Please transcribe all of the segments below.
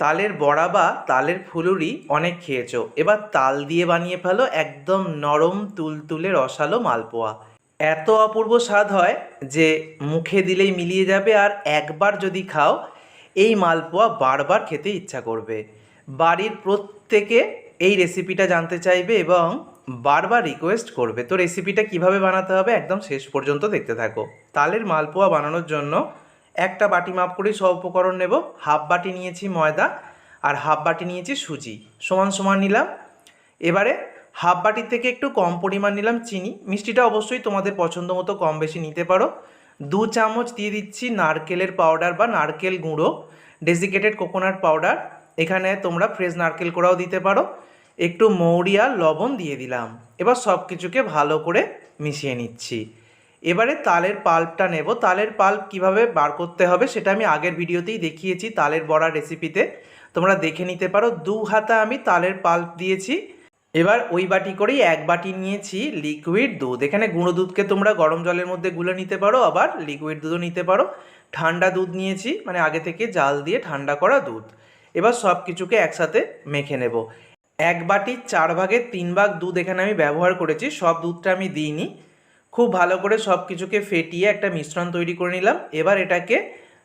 তালের বড়া বা তালের ফুলুরি অনেক খেয়েছো। এবার তাল দিয়ে বানিয়ে ফেলো একদম নরম তুলতুলে রসালো মালপোয়া। এত অপূর্ব স্বাদ হয় যে মুখে দিলেই মিলিয়ে যাবে আর একবার যদি খাও, এই মালপোয়া বারবার খেতে ইচ্ছা করবে। বাড়ির প্রত্যেকে এই রেসিপিটা জানতে চাইবে এবং বারবার রিকোয়েস্ট করবে। তো রেসিপিটা কীভাবে বানাতে হবে একদম শেষ পর্যন্ত দেখতে থাকো। তালের মালপোয়া বানানোর জন্য একটা বাটি মাপ করে সব উপকরণ নেব। হাফ বাটি নিয়েছি ময়দা আর হাফ বাটি নিয়েছি সুজি। সমান সমান নিলাম। এবারে হাফ বাটির থেকে একটু কম পরিমাণ নিলাম চিনি। মিষ্টিটা অবশ্যই তোমাদের পছন্দ মতো কম বেশি নিতে পারো। দু চামচ দিয়ে দিচ্ছি নারকেলের পাউডার বা নারকেল গুঁড়ো ডেসিকেটেড কোকোনাট পাউডার এখানে তোমরা ফ্রেশ নারকেল কোড়াও দিতে পারো। একটু মৌরি আর লবণ দিয়ে দিলাম। এবার সব কিছুকে ভালো করে মিশিয়ে নিচ্ছি। এবারে তালের পাল্পটা নেব। তালের পাল্প কীভাবে বার করতে হবে সেটা আমি আগের ভিডিওতেই দেখিয়েছি তালের বড়া রেসিপিতে তোমরা দেখে নিতে পারো, দু হাতা আমি তালের পাল্প দিয়েছি। এবার ওই বাটি করেই এক বাটি নিয়েছি লিকুইড দুধ। এখানে গুঁড়ো দুধকে তোমরা গরম জলের মধ্যে গুলে নিতে পারো, আবার লিকুইড দুধও নিতে পারো। ঠান্ডা দুধ নিয়েছি মানে আগে থেকে জাল দিয়ে ঠান্ডা করা দুধ। এবার সব কিছুকে একসাথে মেখে নেব। এক বাটির চার ভাগের তিন ভাগ দুধ এখানে আমি ব্যবহার করেছি, সব দুধটা আমি দিইনি। খুব ভালো করে সব কিছুকে ফেটিয়ে একটা মিশ্রণ তৈরি করে নিলাম। এবার এটাকে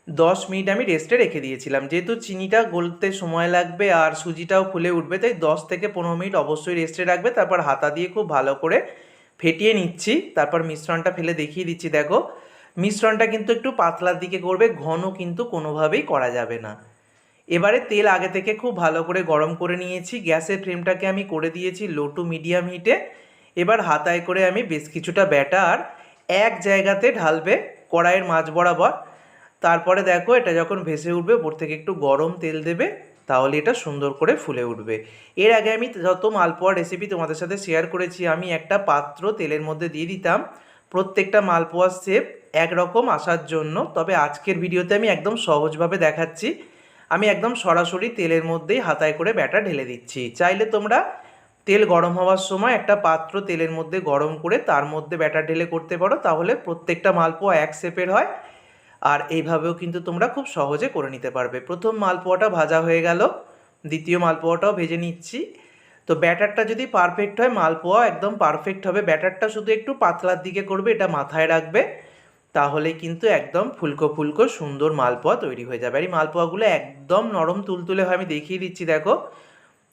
দশ মিনিট আমি রেস্টে রেখে দিয়েছিলাম। যেহেতু চিনিটা গলতে সময় লাগবে আর সুজিটাও ফুলে উঠবে, তাই দশ থেকে পনেরো মিনিট অবশ্যই রেস্টে রাখবে। তারপর হাতা দিয়ে খুব ভালো করে ফেটিয়ে নিচ্ছি। তারপর মিশ্রণটা ফেলে দেখিয়ে দিচ্ছি। দেখো, মিশ্রণটা কিন্তু একটু পাতলার দিকে করবে, ঘন কিন্তু কোনোভাবেই করা যাবে না। এবারে তেল আগে থেকে খুব ভালো করে গরম করে নিয়েছি। গ্যাসের ফ্লেমটাকে আমি করে দিয়েছি লো টু মিডিয়াম হিটে এবার হাতায় করে আমি বেশ কিছুটা ব্যাটার এক জায়গাতে ঢালবে কড়াইয়ের মাছ বরাবর। তারপরে দেখো এটা যখন ভেসে উঠবে ওপর থেকে একটু গরম তেল দেবে, তাহলে এটা সুন্দর করে ফুলে উঠবে। এর আগে আমি যত মালপোয়া রেসিপি তোমাদের সাথে শেয়ার করেছি, আমি একটা পাত্র তেলের মধ্যে দিয়ে দিতাম। প্রত্যেকটা মালপোয়ার শেপ একরকম আসার জন্য, তবে আজকের ভিডিওতে আমি একদম সহজভাবে দেখাচ্ছি। আমি একদম সরাসরি তেলের মধ্যেই হাতায় করে ব্যাটা ঢেলে দিচ্ছি। চাইলে তোমরা তেল গরম হওয়ার সময় একটা পাত্র তেলের মধ্যে গরম করে তার মধ্যে ব্যাটার ঢেলে করতে পারো, তাহলে প্রত্যেকটা মালপোয়া এক শেপের হয়। আর এইভাবেও কিন্তু তোমরা খুব সহজে করে নিতে পারবে। প্রথম মালপোয়াটা ভাজা হয়ে গেল, দ্বিতীয় মালপোয়াটাও ভেজে নিচ্ছি। তো ব্যাটারটা যদি পারফেক্ট হয়, মালপোয়া একদম পারফেক্ট হবে। ব্যাটারটা শুধু একটু পাতলার দিকে করবে, এটা মাথায় রাখবে। তাহলে কিন্তু একদম ফুলকো ফুলকো সুন্দর মালপোয়া তৈরি হয়ে যাবে। আর এই মালপোয়াগুলো একদম নরম তুলতুলে হয়, আমি দেখিয়ে দিচ্ছি, দেখো।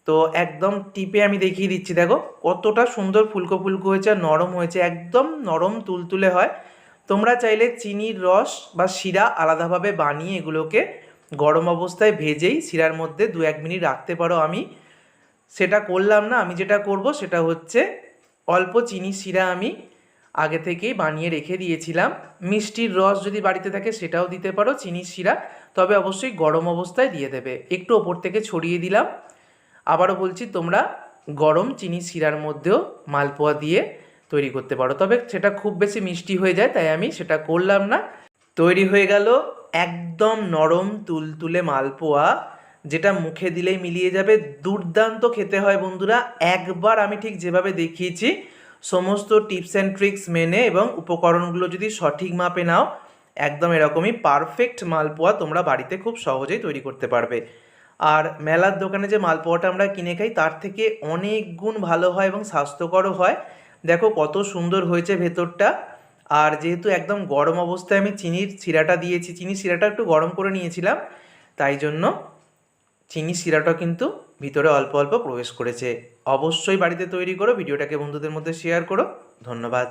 তো একদম টিপে আমি দেখিয়ে দিচ্ছি, দেখো কতটা সুন্দর ফুলকো ফুলকো হয়েছে আর নরম হয়েছে, একদম নরম তুলতুলে হয়। তোমরা চাইলে চিনির রস বা শিরা আলাদাভাবে বানিয়ে এগুলোকে গরম অবস্থায় ভেজেই শিরার মধ্যে দু এক মিনিট রাখতে পারো আমি। সেটা করলাম না, আমি যেটা করব সেটা হচ্ছে অল্প চিনি, শিরা আমি আগে থেকেই বানিয়ে রেখে দিয়েছিলাম। মিষ্টির রস যদি বাড়িতে থাকে সেটাও দিতে পারো, চিনির শিরা, তবে অবশ্যই গরম অবস্থায় দিয়ে দেবে। একটু ওপর থেকে ছড়িয়ে দিলাম। আবারও বলছি, তোমরা গরম চিনি শিরার মধ্যেও মালপোয়া দিয়ে তৈরি করতে পারো। তবে সেটা খুব বেশি মিষ্টি হয়ে যায়, তাই আমি সেটা করলাম না। তৈরি হয়ে গেল একদম নরম তুলতুলে মালপোয়া, যেটা মুখে দিলেই মিলিয়ে যাবে। দুর্দান্ত খেতে হয় বন্ধুরা, একবার আমি ঠিক যেভাবে দেখিয়েছি। সমস্ত টিপস অ্যান্ড ট্রিক্স মেনে এবং উপকরণগুলো যদি সঠিক মাপে নাও, একদম এরকমই পারফেক্ট মালপোয়া তোমরা বাড়িতে খুব সহজেই তৈরি করতে পারবে। আর মেলার দোকানে যে মালপোয়াটা আমরা কিনে খাই, তার থেকে অনেক গুণ ভালো হয় এবং স্বাস্থ্যকরও হয়। দেখো কত সুন্দর হয়েছে ভেতরটা। আর যেহেতু একদম গরম অবস্থায় আমি চিনির শিরাটা দিয়েছি, চিনির শিরাটা একটু গরম করে নিয়েছিলাম, তাই জন্য চিনি শিরাটা কিন্তু ভিতরে অল্প অল্প প্রবেশ করেছে। অবশ্যই বাড়িতে তৈরি করো, ভিডিওটাকে বন্ধুদের মধ্যে শেয়ার করো। ধন্যবাদ।